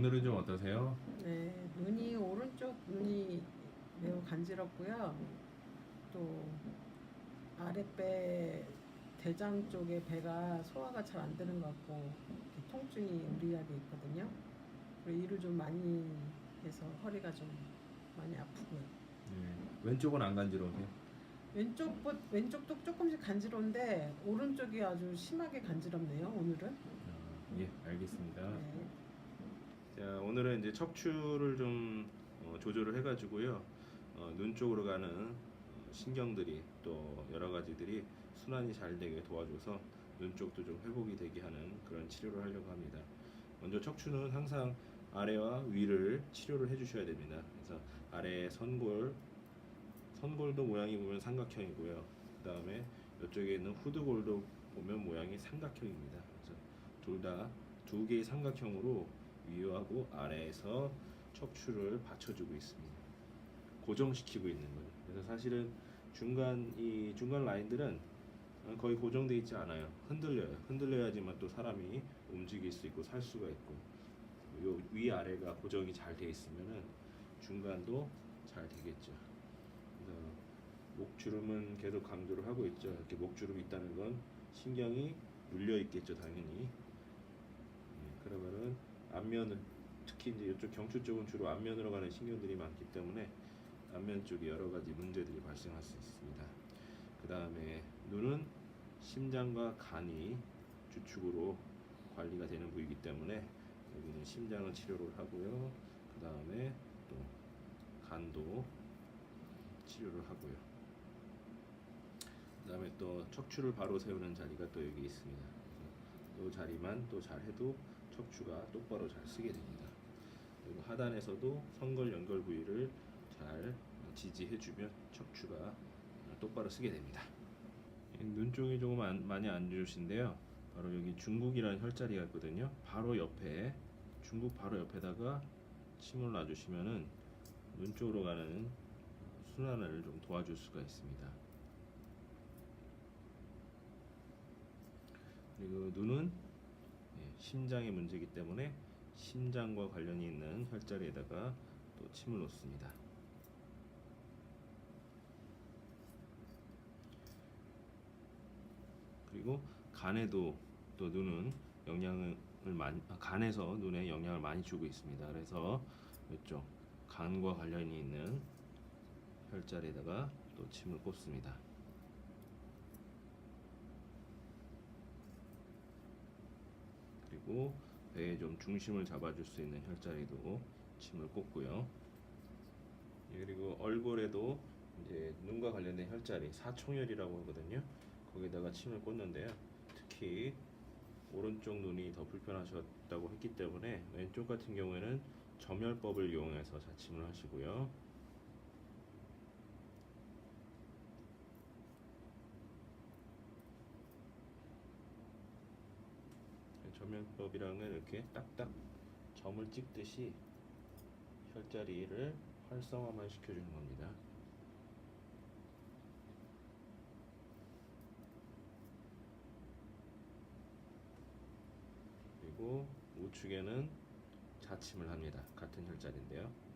오늘은 좀 어떠세요? 네, 눈이 오른쪽 눈이 매우 간지럽고요. 또 아랫배 대장 쪽에 배가 소화가 잘 안 되는 것 같고 통증이 우리하게 있거든요. 그리고 일을 좀 많이 해서 허리가 좀 많이 아프고요. 네. 왼쪽은 안 간지러우세요? 왼쪽 보- 왼쪽도 조금씩 간지러운데 오른쪽이 아주 심하게 간지럽네요. 오늘은. 아, 예, 알겠습니다. 네. 자, 오늘은 이제 척추를 좀 어, 조절을 해가지고요. 어, 눈 쪽으로 가는 어, 신경들이 또 여러 가지들이 순환이 잘 되게 도와줘서 눈 쪽도 좀 회복이 되게 하는 그런 치료를 하려고 합니다. 먼저 척추는 항상 아래와 위를 치료를 해주셔야 됩니다. 그래서 아래 선골, 선골도 모양이 보면 삼각형이고요. 그 다음에 이쪽에 있는 후두골도 보면 모양이 삼각형입니다. 그래서 둘 다 두 개의 삼각형으로 위하고 아래에서 척추를 받쳐주고 있습니다. 고정시키고 있는 거예요. 그래서 사실은 중간 이 중간 라인들은 거의 고정돼 있지 않아요. 흔들려요. 흔들려야지만 또 사람이 움직일 수 있고 살 수가 있고 요 위 아래가 고정이 잘 돼 있으면은 중간도 잘 되겠죠. 목주름은 계속 강조를 하고 있죠. 이렇게 목주름이 있다는 건 신경이 눌려 있겠죠, 당연히. 안면은 특히 이제 이쪽 경추 쪽은 주로 안면으로 가는 신경들이 많기 때문에 안면 쪽에 여러 가지 문제들이 발생할 수 있습니다. 그 다음에 눈은 심장과 간이 주축으로 관리가 되는 부위이기 때문에 여기는 심장은 치료를 하고요. 그 다음에 또 간도 치료를 하고요. 그 다음에 또 척추를 바로 세우는 자리가 또 여기 있습니다. 이 자리만 또 잘 해도 척추가 똑바로 잘 쓰게 됩니다. 그리고 하단에서도 성걸 연결 부위를 잘 지지해주면 척추가 똑바로 쓰게 됩니다. 눈 쪽이 조금 안- 많이 안 좋으신데요. 바로 여기 중국이라는 혈자리가 있거든요. 바로 옆에 중국 바로 옆에다가 침을 놔주시면은 눈 쪽으로 가는 순환을 좀 도와줄 수가 있습니다. 그리고 눈은 예, 심장의 문제이기 때문에 심장과 관련이 있는 혈자리에다가 또 침을 놓습니다. 그리고 간에도 또 눈은 영향을 많이 아, 간에서 눈에 영향을 많이 주고 있습니다. 그래서 이쪽 간과 관련이 있는 혈자리에다가 또 침을 꽂습니다. 그리고 배에 좀 중심을 잡아줄 수 있는 혈자리도 침을 꽂고요. 예, 그리고 얼굴에도 이제 눈과 관련된 혈자리 사총혈이라고 하거든요. 거기다가 침을 꽂는데요. 특히 오른쪽 눈이 더 불편하셨다고 했기 때문에 왼쪽 같은 경우에는 점혈법을 이용해서 자침을 하시고요. 점혈법이랑은 이렇게 딱딱 점을 찍듯이 혈자리를 활성화만 시켜주는 겁니다. 그리고 우측에는 자침을 합니다. 같은 혈자리인데요.